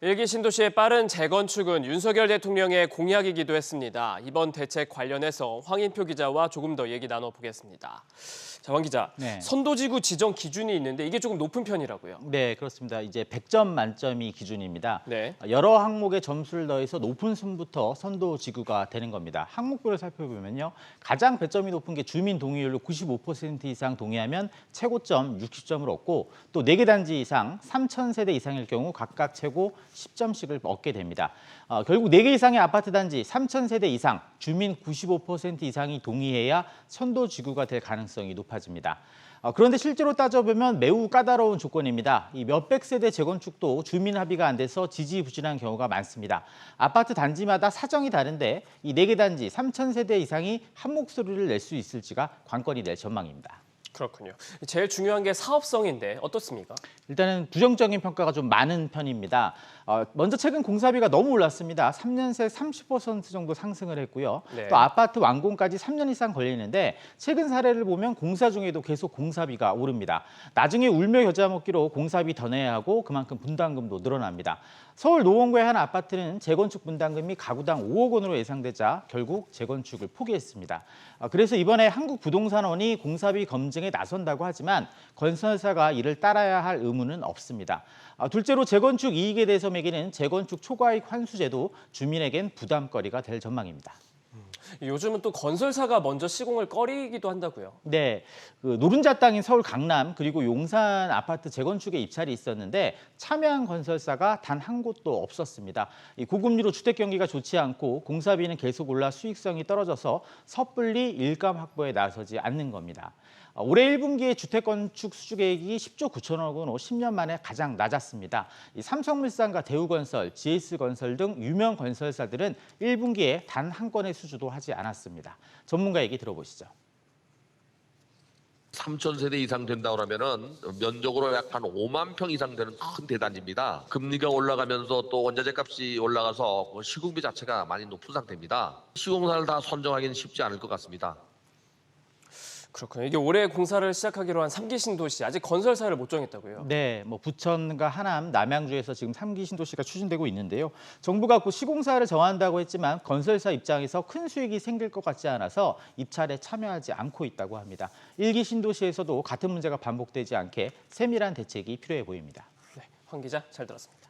일기 신도시의 빠른 재건축은 윤석열 대통령의 공약이기도 했습니다. 이번 대책 관련해서 황인표 기자와 조금 더 얘기 나눠보겠습니다. 자, 황 기자, 네. 선도지구 지정 기준이 있는데 이게 조금 높은 편이라고요. 네, 그렇습니다. 이제 100점 만점이 기준입니다. 네. 여러 항목에 점수를 더해서 높은 순부터 선도 지구가 되는 겁니다. 항목별을 살펴보면요. 가장 배점이 높은 게 주민 동의율로 95% 이상 동의하면 최고점 60점을 얻고 또 4개 단지 이상 3천 세대 이상일 경우 각각 최고 10점씩을 얻게 됩니다. 어, 결국 4개 이상의 아파트 단지 3천 세대 이상 주민 95% 이상이 동의해야 선도 지구가 될 가능성이 높아집니다. 어, 그런데 실제로 따져보면 매우 까다로운 조건입니다. 이 몇백 세대 재건축도 주민 합의가 안 돼서 지지부진한 경우가 많습니다. 아파트 단지마다 사정이 다른데 이네개 단지 3천 세대 이상이 한 목소리를 낼 수 있을지가 관건이 될 전망입니다. 그렇군요. 제일 중요한 게 사업성인데 어떻습니까? 일단은 부정적인 평가가 좀 많은 편입니다. 어, 먼저 최근 공사비가 너무 올랐습니다. 3년 새 30% 정도 상승을 했고요. 네. 또 아파트 완공까지 3년 이상 걸리는데 최근 사례를 보면 공사 중에도 계속 공사비가 오릅니다. 나중에 울며 겨자 먹기로 공사비 더 내야 하고 그만큼 분담금도 늘어납니다. 서울 노원구의 한 아파트는 재건축 분담금이 가구당 5억 원으로 예상되자 결국 재건축을 포기했습니다. 아, 그래서 이번에 한국부동산원이 공사비 검증에 나선다고 하지만 건설사가 이를 따라야 할 의무는 없습니다. 아, 둘째로 재건축 이익에 대해서 매기는 재건축 초과이익 환수제도 주민에겐 부담거리가 될 전망입니다. 요즘은 또 건설사가 먼저 시공을 꺼리기도 한다고요. 네, 그 노른자 땅인 서울 강남 그리고 용산 아파트 재건축에 입찰이 있었는데 참여한 건설사가 단 한 곳도 없었습니다. 이 고금리로 주택 경기가 좋지 않고 공사비는 계속 올라 수익성이 떨어져서 섣불리 일감 확보에 나서지 않는 겁니다. 어, 올해 1분기에 주택 건축 수주 계획이 10조 9천억 원으로 10년 만에 가장 낮았습니다. 이 삼성물산과 대우건설, GS건설 등 유명 건설사들은 1분기에 단 한 건의 수주도 하지 않았습니다. 전문가 얘기 들어보시죠. 3천 세대 이상 된다 그러면은 면적으로 약 한 5만 평 이상 되는 큰 대단지입니다. 금리가 올라가면서 또 원자재 값이 올라가서 그 시공비 자체가 많이 높은 상태입니다. 시공사를 다 선정하기는 쉽지 않을 것 같습니다. 그렇군요. 이게 올해 공사를 시작하기로 한 3기 신도시 아직 건설 사를 못 정했다고요. 네, 뭐 부천과 하남, 남양주에서 지금 3기 신도시가 추진되고 있는데요. 정부가 그 시공사를 정한다고 했지만 건설사 입장에서 큰 수익이 생길 것 같지 않아서 입찰에 참여하지 않고 있다고 합니다. 1기 신도시에서도 같은 문제가 반복되지 않게 세밀한 대책이 필요해 보입니다. 네, 황 기자 잘 들었습니다.